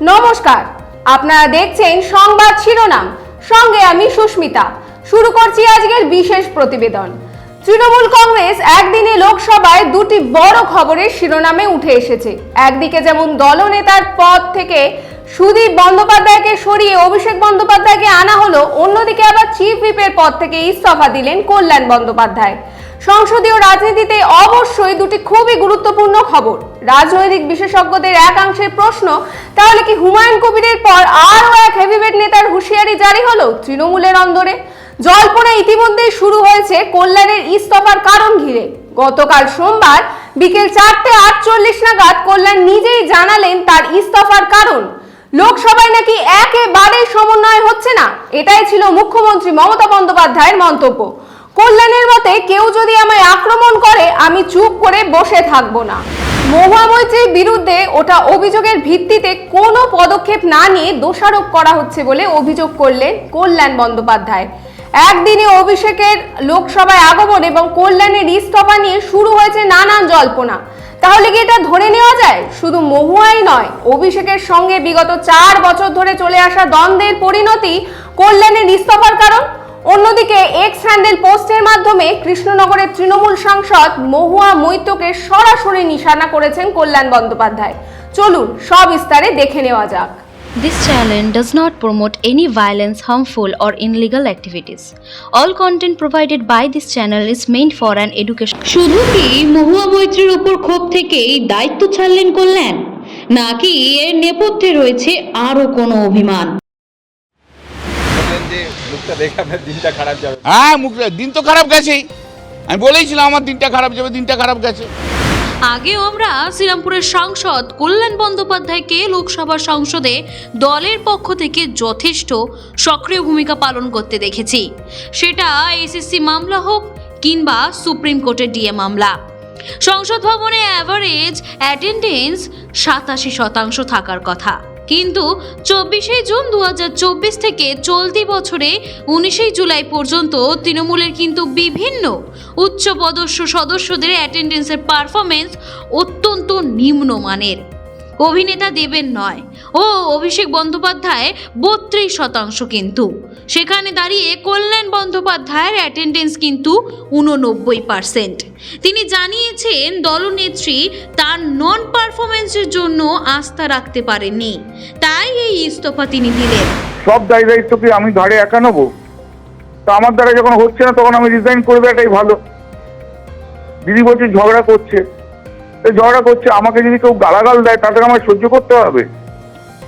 নমস্কার। আপনারা দেখছেন সংবাদ শিরোনাম। সঙ্গে আমি সুস্মিতা। শুরু করছি আজকের বিশেষ প্রতিবেদন। তৃণমূল কংগ্রেস একদিনে লোকসভায় দুটি বড় খবরের শিরোনামে উঠে এসেছে। একদিকে যেমন দলনেতার পদ থেকে সুদীপ বন্দ্যোপাধ্যায়কে সরিয়ে অভিষেক বন্দ্যোপাধ্যায়কে আনা হলো, অন্যদিকে আবার চিফ হুইপের পদ থেকে ইস্তফা দিলেন কল্যাণ বন্দ্যোপাধ্যায়। সংসদীয় রাজনীতিতে অবশ্যই দুটি খুবই গুরুত্বপূর্ণ খবর। রাজনৈতিক বিশেষজ্ঞদের একাংশের প্রশ্ন, তাহলে কি হুমায়ুন কবিরের পর আরও এক হেভিওয়েট নেতার হুঁশিয়ারি জারি হলো তৃণমূলের অন্দরে? জল্পনা ইতিমধ্যেই শুরু হয়েছে কল্যাণের ইস্তফার কারণ ঘিরে। গতকাল সোমবার বিকেল চারটে আটচল্লিশ নাগাদ কল্যাণ নিজেই জানালেন তার ইস্তফার কারণ। লোকসভায় নাকি একেবারেই সমন্বয় হচ্ছে না, এটাই ছিল মুখ্যমন্ত্রী মমতা বন্দ্যোপাধ্যায়ের মন্তব্য। কল্যাণের মতে কেউ যদি আমায় আক্রমণ করে, আমি চুপ করে বসে থাকব না। মহুয়া মৈত্রীর বিরুদ্ধে ওটা অভিযোগের ভিত্তিতে কোনো পদক্ষেপ না নিয়ে দোষারোপ করা হচ্ছে বলে অভিযোগ করলেন কল্যাণ বন্দ্যোপাধ্যায়। একদিনে অভিষেকের লোকসভায় আগমন এবং কল্যাণের ইস্তফা নিয়ে শুরু হয়েছে নানান জল্পনা। তাহলে কি এটা ধরে নেওয়া যায়? শুধু মহুয়াই নয়, অভিষেকের সঙ্গে বিগত চার বছর ধরে চলে আসা দ্বন্দ্বের পরিণতি কল্যাণের ইস্তফার কারণ? পোস্টের মাধ্যমে কৃষ্ণনগরের তৃণমূল সাংসদ মহুয়া মৈত্রকে সরাসরি নিশানা করেছেন কল্যাণ বন্দ্যোপাধ্যায় চলুন সব বিস্তারে দেখে নেওয়া যাক This channel does not promote any violence, harmful, or illegal activities. All content provided by this channel is meant for an education. শুধু কি মহুয়া মৈত্রীর উপর ক্ষোভ থেকেই দায়িত্ব ছাড়লেন কল্যাণ নাকি এর নেপথ্যে রয়েছে আরও কোনো অভিমান যে লোকটা দেখে আপনার দিনটা খারাপ যাবে। হ্যাঁ মুখ দিন তো খারাপ গেছেই। আমি বলেইছিলাম আমার দিনটা খারাপ যাবে দিনটা খারাপ গেছে। আগেও আমরা শ্রীরামপুরের সাংসদ কল্যাণ বন্দ্যোপাধ্যায়কে লোকসভা সংসদে দলের পক্ষ থেকে যথেষ্ট সক্রিয় ভূমিকা পালন করতে দেখেছি। সেটা এসএসসি মামলা হোক কিংবা সুপ্রিম কোর্টের ডিএ মামলা। সংসদ ভবনে অ্যাভারেজ অ্যাটেন্ডেন্স সাতাশি শতাংশ থাকার কথা। কিন্তু চব্বিশে জুন দু হাজার চব্বিশ থেকে চলতি বছরে উনিশে জুলাই পর্যন্ত তৃণমূলের কিন্তু বিভিন্ন উচ্চপদস্থ সদস্যদের অ্যাটেন্ডেন্সের পারফরমেন্স অত্যন্ত নিম্নমানের। অভিনেতা দেবেন নয়। ও, অভিষেক বন্দ্যোপাধ্যায় বত্রিশ শতাংশ কিন্তু। সেখানে দাঁড়িয়ে কল্যাণ বন্দ্যোপাধ্যায়ের অ্যাটেন্ডেন্স কিন্তু উননব্বই পার্সেন্ট তিনি জানিয়েছেন, দলনেত্রী তার নন পারফরমেন্সের জন্য আস্থা রাখতে পারেননি। তাই এই ইস্তফা তিনি দিলেন। সব দায় দায়িত্ব কি আমি ঘাড়ে একা নেব? তো আমার দ্বারা যখন হচ্ছে না, তখন আমি রিজাইন করে দেওয়াটাই ভালো। দিদি বলছে ঝগড়া করছে। তো ঝগড়া করছে, আমাকে যদি কেউ গালাগাল দেয়, তাদের আমায় সহ্য করতে হবে।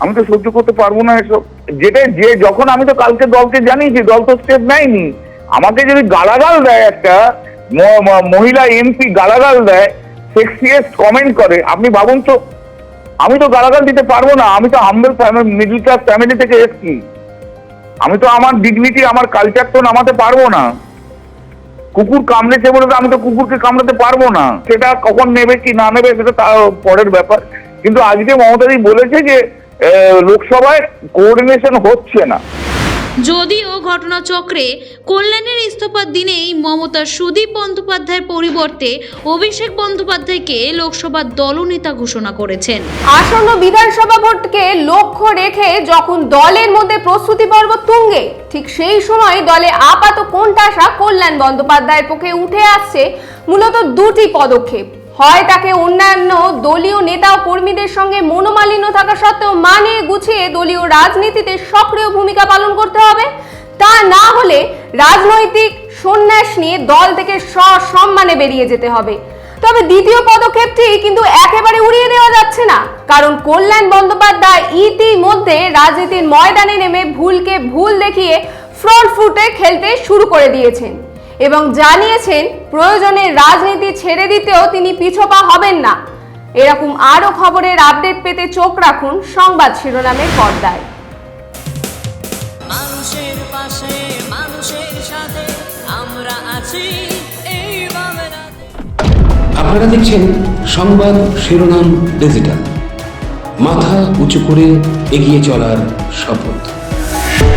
আমি তো সহ্য করতে পারব না এসব। যেটা, যে যখন আমি তো কালকে দলকে জানিয়েছি, দল তো স্টেপ নেয়নি। আমাকে যদি গালাগাল দেয় একটা মহিলা এমপি গালাগাল দেয় সেক্সিয়েস্ট কমেন্ট করে, আপনি ভাবুন তো, আমি তো গালাগাল দিতে পারব না, আমি তো humble family middle class family থেকে এসেছি। আমি তো আমার ডিগনিটি আমার কালচার তো নামাতে পারব না। কুকুর কামড়েছে বলে আমি তো কুকুরকে কামড়াতে পারব না। সেটা কখন নেবে, কি না নেবে, সেটা তার পরের ব্যাপার। কিন্তু আজকে মমতাদি বলেছে যে লোকসভায় কোঅর্ডিনেশন হচ্ছে না। যদিও ঘটনাচক্রে কল্যাণের ইস্তফার দিনেই মমতা সুদীপ বন্দ্যোপাধ্যায়ের পরিবর্তে অভিষেক বন্দ্যোপাধ্যায়কে লোকসভার দলনেতা ঘোষণা করেছেন। আসন্ন বিধানসভা ভোটকে লক্ষ্য রেখে যখন দলের মধ্যে প্রস্তুতি পর্ব তুঙ্গে, ঠিক সেই সময় দলে আপাত কোণঠাসা কল্যাণ বন্দ্যোপাধ্যায়ের পক্ষে উঠে আসছে মূলত দুটি পদক্ষেপ। হয় তাকে অন্যান্য দলীয় নেতা ও কর্মীদের সঙ্গে মনোমালিন্য থাকা সত্ত্বেও মানে গুছিয়ে দলীয় রাজনীতিতে সক্রিয় ভূমিকা পালন করতে হবে। তা না হলে রাজনৈতিক সন্ন্যাস নিয়ে দল থেকে সসম্মানে বেরিয়ে যেতে হবে। তবে দ্বিতীয় পদক্ষেপটি কিন্তু একেবারে উড়িয়ে দেওয়া যাচ্ছে না। কারণ কল্যাণ বন্দ্যোপাধ্যায় ইতিমধ্যে রাজনীতির ময়দানে নেমে ভুলকে ভুল দেখিয়ে ফ্রন্ট ফুটে খেলতে শুরু করে দিয়েছেন। এবং জানিয়েছেন প্রয়োজনে রাজনীতি ছেড়ে দিতেও তিনি পিছপা হবেন না। এরকম আরও খবরের আপডেট পেতে চোখ রাখুন সংবাদ শিরোনামের পর্দায়। মানুষের পাশে মানুষের সাথে আমরা আছি আপনারা দেখছেন সংবাদ শিরোনাম ডিজিটাল। মাথা উঁচু করে এগিয়ে চলার শপথ।